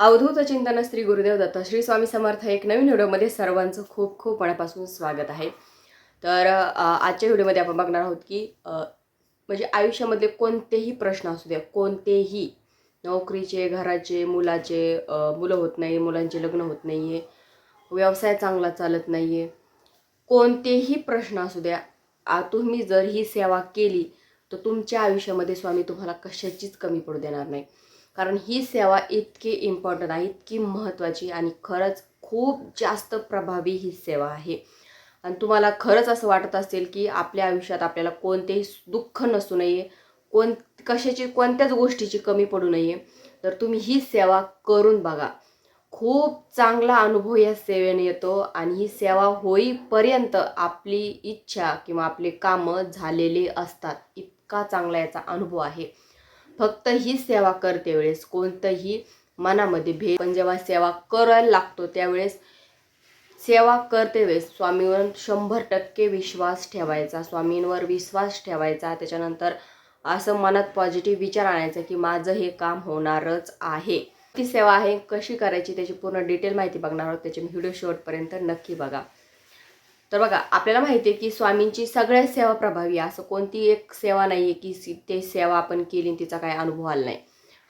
अवधूत चिंतन श्री गुरुदेव दत्त श्री स्वामी समर्थ एक नवीन व्हिडिओमध्ये सर्वांचं खूप खूप मनापासून स्वागत आहे. तर आजच्या व्हिडिओमध्ये आपण बघणार आहोत की म्हणजे आयुष्यामधले कोणतेही प्रश्न असू द्या कोणतेही नोकरीचे घराचे मुलाचे मुलं होत नाही मुलांचे लग्न होत नाही आहे व्यवसाय चांगला चालत नाही आहे कोणतेही प्रश्न असू द्या तुम्ही जर ही सेवा केली तर तुमच्या आयुष्यामध्ये स्वामी तुम्हाला कशाचीच कमी पडू देणार नाही. कारण ही सेवा इतकी इम्पॉर्टंट आहे इतकी महत्त्वाची आणि खरंच खूप जास्त प्रभावी ही सेवा आहे. आणि तुम्हाला खरंच असं वाटत असेल की आपल्या आयुष्यात आपल्याला कोणतेही दुःख नसू नये कोण कशाची कोणत्याच गोष्टीची कमी पडू नये तर तुम्ही ही सेवा करून बघा. खूप चांगला अनुभव या सेवेने येतो आणि ही सेवा होईपर्यंत आपली इच्छा किंवा आपले कामं झालेली असतात. इतका चांगला याचा अनुभव आहे. फक्त ही सेवा करते वेळेस कोणतंही मनामध्ये भेद पण जेव्हा सेवा करायला लागतो त्यावेळेस सेवा करते वेळेस स्वामीवर शंभर टक्के विश्वास ठेवायचा. स्वामींवर विश्वास ठेवायचा. त्याच्यानंतर असं मनात पॉझिटिव्ह विचार आणायचा की माझं हे काम होणारच आहे. ती सेवा आहे कशी करायची त्याची पूर्ण डिटेल माहिती बघणार आहोत. त्याची व्हिडिओ शेवटपर्यंत नक्की बघा. तर बघा आपल्याला माहिती आहे की स्वामींची सगळ्या सेवा प्रभावी आहे. असं कोणती एक सेवा नाही आहे की सी- ते सेवा आपण केली आणि तिचा काही अनुभव आला नाही.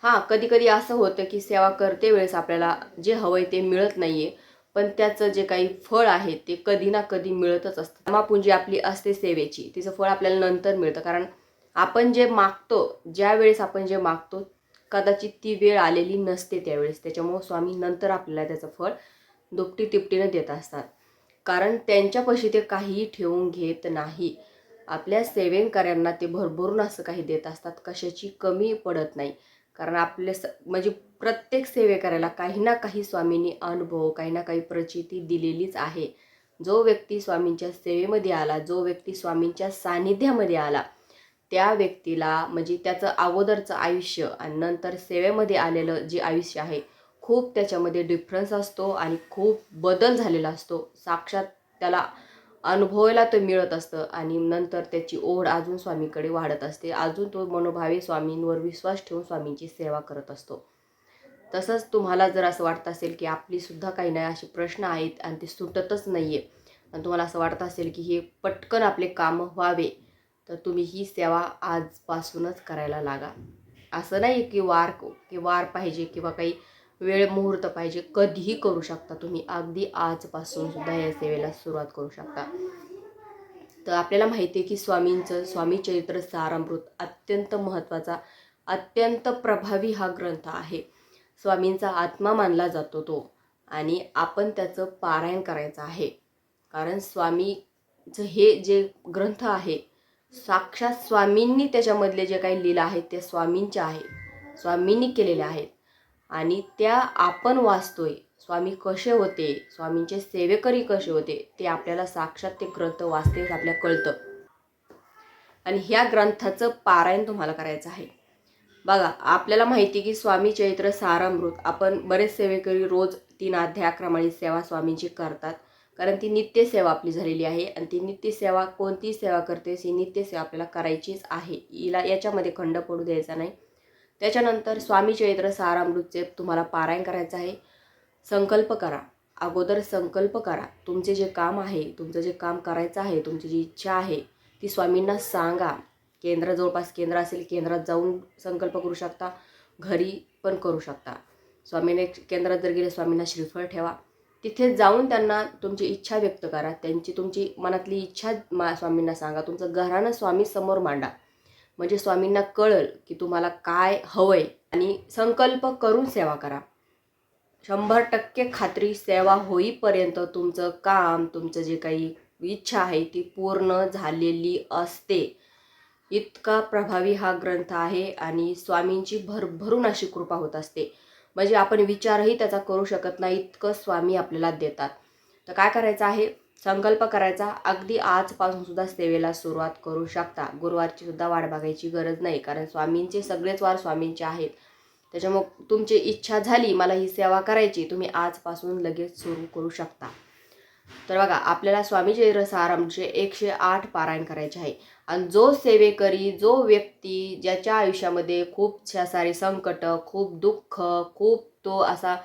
हां कधी कधी असं होतं की सेवा करते वेळेस आपल्याला जे हवं आहे ते मिळत नाही आहे पण त्याचं जे काही फळ आहे ते कधी ना कधी मिळतच असतं. जमापुंजी आपली असते सेवेची. तिचं फळ आपल्याला नंतर मिळतं. कारण आपण जे मागतो ज्या वेळेस आपण जे मागतो कदाचित ती वेळ आलेली नसते त्यावेळेस. त्याच्यामुळं स्वामी नंतर आपल्याला त्याचं फळ दुपटी तिपटीनं देत असतात. कारण त्यांच्यापाशी ते काहीही ठेवून घेत नाही. आपल्या सेवेकऱ्यांना ते भरभरून असं काही देत असतात कशाची कमी पडत नाही. कारण आपले स म्हणजे प्रत्येक सेवेकऱ्याला काही ना काही स्वामींनी अनुभव काही ना काही प्रचिती दिलेलीच आहे. जो व्यक्ती स्वामींच्या सेवेमध्ये आला जो व्यक्ती स्वामींच्या सानिध्यामध्ये आला त्या व्यक्तीला म्हणजे त्याचं अगोदरचं आयुष्य आणि नंतर सेवेमध्ये आलेलं जे आयुष्य आहे खूप त्याच्यामध्ये डिफरन्स असतो आणि खूप बदल झालेला असतो. साक्षात त्याला अनुभवायला ते मिळत असतं आणि नंतर त्याची ओढ अजून स्वामीकडे वाढत असते. अजून तो मनोभावे स्वामींवर विश्वास ठेवून स्वामींची सेवा करत असतो. तसंच तुम्हाला जर असं वाटत असेल की आपलीसुद्धा काही नाही असे प्रश्न आहेत आणि ते सुटतच नाही आहे आणि तुम्हाला असं वाटत असेल की हे पटकन आपले कामं व्हावे तर तुम्ही ही सेवा आजपासूनच करायला लागा. असं नाही की वार की वार पाहिजे किंवा काही वेळ मुहूर्त पाहिजे. कधीही करू शकता तुम्ही. अगदी आजपासून सुद्धा या सेवेला सुरुवात करू शकता. तर आपल्याला माहिती आहे की स्वामींचं स्वामी चरित्र सारामृत अत्यंत महत्त्वाचा अत्यंत प्रभावी हा ग्रंथ आहे. स्वामींचा आत्मा मानला जातो तो आणि आपण त्याचं पारायण करायचं आहे. कारण स्वामीचं हे जे ग्रंथ आहे साक्षात स्वामींनी त्याच्यामधले जे काही लीला आहेत ते स्वामींच्या आहे. स्वामींनी केलेल्या आहेत. आणि त्या आपण वाचतोय. स्वामी कसे होते? स्वामींचे सेवेकरी कसे होते? ते आपल्याला साक्षात ते ग्रंथ वाचतेच आपल्या कळतं. आणि ह्या ग्रंथाचं पारायण तुम्हाला करायचं आहे. बघा आपल्याला माहिती की स्वामी चैत्र सारामृत. आपण बरेच सेवेकरी रोज तीन अध्यायाक्रमाने सेवा स्वामींची करतात. कारण ती नित्य सेवा आपली झालेली आहे आणि ती नित्य सेवा कोणती सेवा करते ही नित्य सेवा आपल्याला करायचीच आहे. हिला याच्यामध्ये खंड पडू द्यायचा नाही. त्याच्यानंतर स्वामी चैत्र सारामृतचे तुम्हाला पारायण करायचं आहे. संकल्प करा. अगोदर संकल्प करा. तुमचे जे काम आहे तुमचं जे काम करायचं आहे तुमची जी इच्छा आहे ती स्वामींना सांगा. केंद्र जवळपास केंद्र असेल केंद्रात जाऊन संकल्प करू शकता. घरी पण करू शकता. स्वामीने केंद्रात जर गेले स्वामींना श्रीफळ ठेवा. तिथे जाऊन त्यांना तुमची इच्छा व्यक्त करा. त्यांची तुमची मनातली इच्छा मा स्वामींना सांगा. तुमचं घरानं स्वामी समोर मांडा. म्हणजे स्वामींना कळल की तुम्हाला काय हवंय. आणि संकल्प करून सेवा करा. शंभर टक्के खात्री सेवा होईपर्यंत तुमचं काम तुमचं जे काही इच्छा आहे ती पूर्ण झालेली असते. इतका प्रभावी हा ग्रंथ आहे आणि स्वामींची भरभरून अशी कृपा होत असते. म्हणजे आपण विचारही त्याचा करू शकत नाही इतकं स्वामी आपल्याला देतात. तर काय करायचं आहे? संकल्प करायचा. अगदी आजपासून सुद्धा सेवेला सुरुवात करू शकता. गुरुवारची सुद्धा वाट बघायची गरज नाही कारण स्वामींचे सगळेच वार स्वामींचे आहेत. त्याच्यामुळे तुमची इच्छा झाली मला ही सेवा करायची तुम्ही आजपासून लगेच सुरू करू शकता. तर बघा आपल्याला स्वामी जय रसारामचे एकशे आठ पारायण करायचे आहे. आणि जो सेवेकरी जो व्यक्ती ज्याच्या आयुष्यामध्ये खूप सारे संकट खूप दुःख खूप तो असा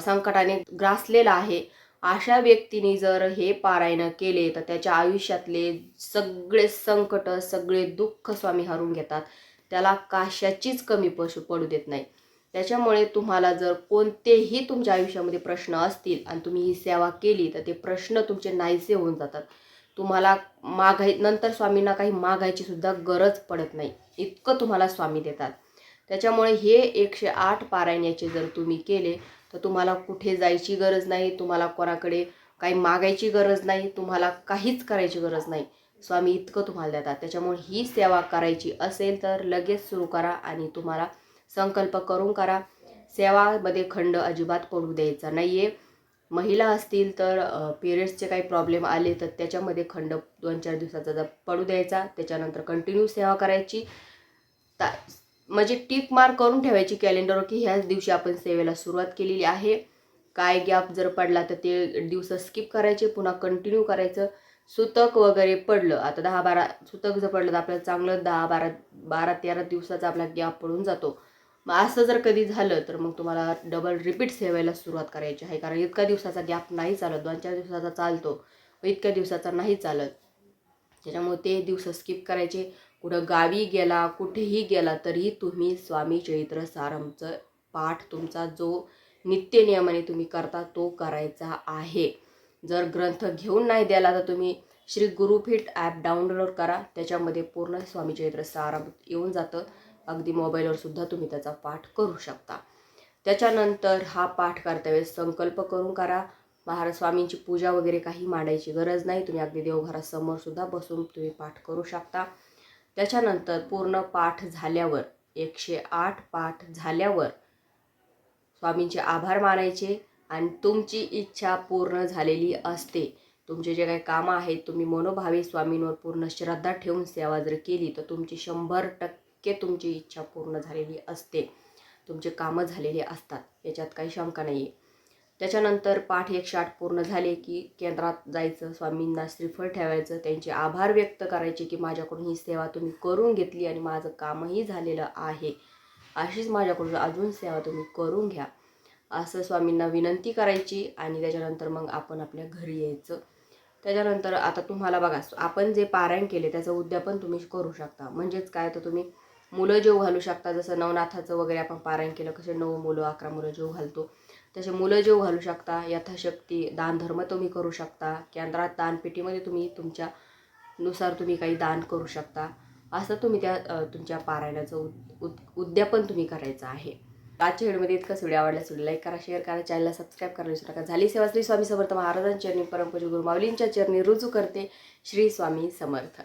संकटाने ग्रासलेला आहे अशा व्यक्तीने जर हे पारायण केले तर त्याच्या आयुष्यातले सगळे संकट सगळे दुःख स्वामी हरून घेतात. त्याला काशाचीच कमी पशु पडू देत नाही. त्याच्यामुळे तुम्हाला जर कोणतेही तुमच्या आयुष्यामध्ये प्रश्न असतील आणि तुम्ही ही सेवा केली तर ते प्रश्न तुमचे नाहीसे होऊन जातात. तुम्हाला मागाय नंतर स्वामींना काही मागायची सुद्धा गरज पडत नाही. इतकं तुम्हाला स्वामी देतात. त्याच्यामुळे हे एकशे आठ पारायण्याचे जर तुम्ही केले तर तुम्हाला कुठे जायची गरज नाही तुम्हाला कोणाकडे काही मागायची गरज नाही तुम्हाला काहीच करायची गरज नाही. स्वामी इतकं तुम्हाला देतात. त्याच्यामुळे ही सेवा करायची असेल तर लगेच सुरू करा आणि तुम्हाला संकल्प करून करा. सेवामध्ये खंड अजिबात पडू द्यायचा नाही आहे महिला असतील तर पिरियड्सचे काही प्रॉब्लेम आले तर त्याच्यामध्ये खंड दोन चार दिवसाचा जर पडू द्यायचा. त्याच्यानंतर कंटिन्यू सेवा करायची. ता म्हणजे टिक मार्क करून ठेवायची कॅलेंडरवर की ह्याच दिवशी आपण सेवेला सुरुवात केलेली आहे. काय गॅप जर पडला तर ते दिवस स्किप करायचे पुन्हा कंटिन्यू करायचं. सुतक वगैरे पडलं आता दहा बारा सुतक जर पडलं तर आपल्याला चांगलं दहा बारा बारा तेरा दिवसाचा आपला गॅप पडून जातो. मग असं जर कधी झालं तर मग तुम्हाला डबल रिपीट सेवायला सुरुवात करायची आहे. कारण इतका दिवसाचा गॅप नाही चालत दोन चार दिवसाचा चालतो. व इतक्या दिवसाचा नाही चालत. त्याच्यामुळे ते दिवस स्किप करायचे. कुठं गावी गेला कुठेही गेला तरी तुम्ही स्वामी चरित्र सारमचं पाठ तुमचा जो नित्यनियमाने तुम्ही करता तो करायचा आहे. जर ग्रंथ घेऊन नाही द्याला तर तुम्ही श्री गुरुफिट ॲप डाउनलोड करा. त्याच्यामध्ये पूर्ण स्वामी चरित्र साराम येऊन जातं. अगदी मोबाईलवर सुद्धा तुम्ही त्याचा पाठ करू शकता. त्याच्यानंतर हा पाठ करता वेळेस संकल्प करून करा. महाराज स्वामींची पूजा वगैरे काही मांडायची गरज नाही. तुम्ही अगदी देवघरासमोर सुद्धा बसून तुम्ही पाठ करू शकता. त्याच्यानंतर पूर्ण पाठ झाल्यावर एकशे आठ पाठ झाल्यावर स्वामींचे आभार मानायचे आणि तुमची इच्छा पूर्ण झालेली असते. तुमचे जे काही कामं आहेत तुम्ही मनोभावे स्वामींवर पूर्ण श्रद्धा ठेवून सेवा जर केली तर तुमची शंभर टक्के तुमची इच्छा पूर्ण झालेली असते. तुमचे कामं झालेले असतात. याच्यात काही शंका नाही आहे त्याच्यानंतर पाठ एकशे आठ पूर्ण झाले की केंद्रात जायचं स्वामींना श्रीफळ ठेवायचं त्यांचे आभार व्यक्त करायचे की माझ्याकडून ही सेवा तुम्ही करून घेतली आणि माझं कामही झालेलं आहे. अशीच माझ्याकडून अजून सेवा तुम्ही करून घ्या. असं स्वामींना विनंती करायची आणि त्याच्यानंतर मग आपण आपल्या घरी यायचं. त्याच्यानंतर आता तुम्हाला बघा आपण जे पारायण केले त्याचं उद्यापन तुम्ही करू शकता. म्हणजेच काय? तर तुम्ही मुलं जेव घालू शकता. जसं नवनाथाचं वगैरे आपण पारायण केलं कसे नऊ मुलं अकरा मुलं जेव घालतो. तसे मुलं जेव घालू शकता यथाशक्ती दानधर्म तुम्ही करू शकता केंद्रात दानपेटीमध्ये तुम्ही तुमच्या नुसार तुम्ही काही दान करू शकता असं तुम्ही त्या तुमच्या पारायणाचं उद उद उद्यापन तुम्ही करायचं आहे. आजच्या व्हिडिओमध्ये इतकंच. व्हिडिओ आवडल्यास व्हिडिओ लाईक करा शेअर करा चॅनलला सबस्क्राईब करायला विसरू नका. झाली सेवा श्री स्वामी समर्थ महाराजांच्या चरणी परमपूज गुरुमावलींच्या चरणी रुजू करते श्री स्वामी समर्थ.